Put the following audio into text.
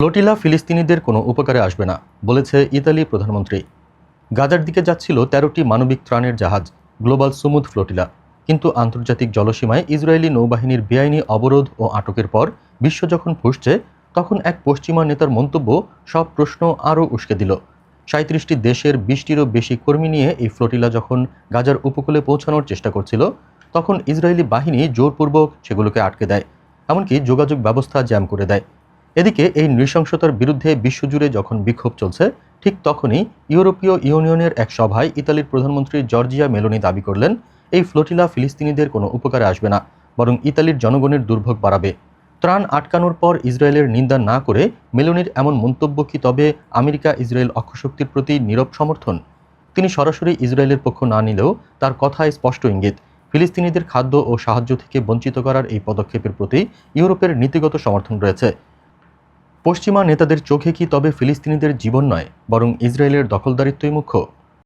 Flotilla ফিলিস্তিনিদের কোনো উপকারে আসবে না, বলেছে ইতালি প্রধানমন্ত্রী। গাজার দিকে যাচ্ছিল তেরোটি মানবিক ত্রাণের জাহাজ, গ্লোবাল সুমুদ ফ্লোটিলা। কিন্তু আন্তর্জাতিক জলসীমায় ইসরায়েলি নৌবাহিনীর বেআইনি অবরোধ ও আটকের পর বিশ্ব যখন ফুসছে, তখন এক পশ্চিমা নেতার মন্তব্য সব প্রশ্ন আরও উস্কে দিল। সাঁত্রিশটি দেশের বিশটিরও বেশি কর্মী নিয়ে এই ফ্লোটিলা যখন গাজার উপকূলে পৌঁছানোর চেষ্টা করছিল, তখন ইসরায়েলি বাহিনী জোরপূর্বক সেগুলোকে আটকে দেয়, এমনকি যোগাযোগ ব্যবস্থা জ্যাম করে দেয়। এদিকে এই নৃশংসতার বিরুদ্ধে বিশ্বজুড়ে যখন বিক্ষোভ চলছে, ঠিক তখনই ইউরোপীয় ইউনিয়নের এক সভায় ইতালির প্রধানমন্ত্রী জর্জিয়া মেলোনি দাবি করলেন, এই ফ্লোটিলা ফিলিস্তিনিদের কোনো উপকারে আসবে না, বরং ইতালির জনগণের দুর্ভোগ বাড়াবে। ত্রাণ আটকানোর পর ইসরায়েলের নিন্দা না করে মেলোনির এমন মন্তব্য কি তবে আমেরিকা ইসরায়েল অক্ষশক্তির প্রতি নীরব সমর্থন? তিনি সরাসরি ইসরায়েলের পক্ষ না নিলেও তার কথায় স্পষ্ট ইঙ্গিত, ফিলিস্তিনিদের খাদ্য ও সাহায্য থেকে বঞ্চিত করার এই পদক্ষেপের প্রতি ইউরোপের নীতিগত সমর্থন রয়েছে। পশ্চিমা নেতাদের চোখে কি তবে ফিলিস্তিনিদের জীবন নয় বরং ইসরায়েলের দখলদারিত্বই মুখ্য?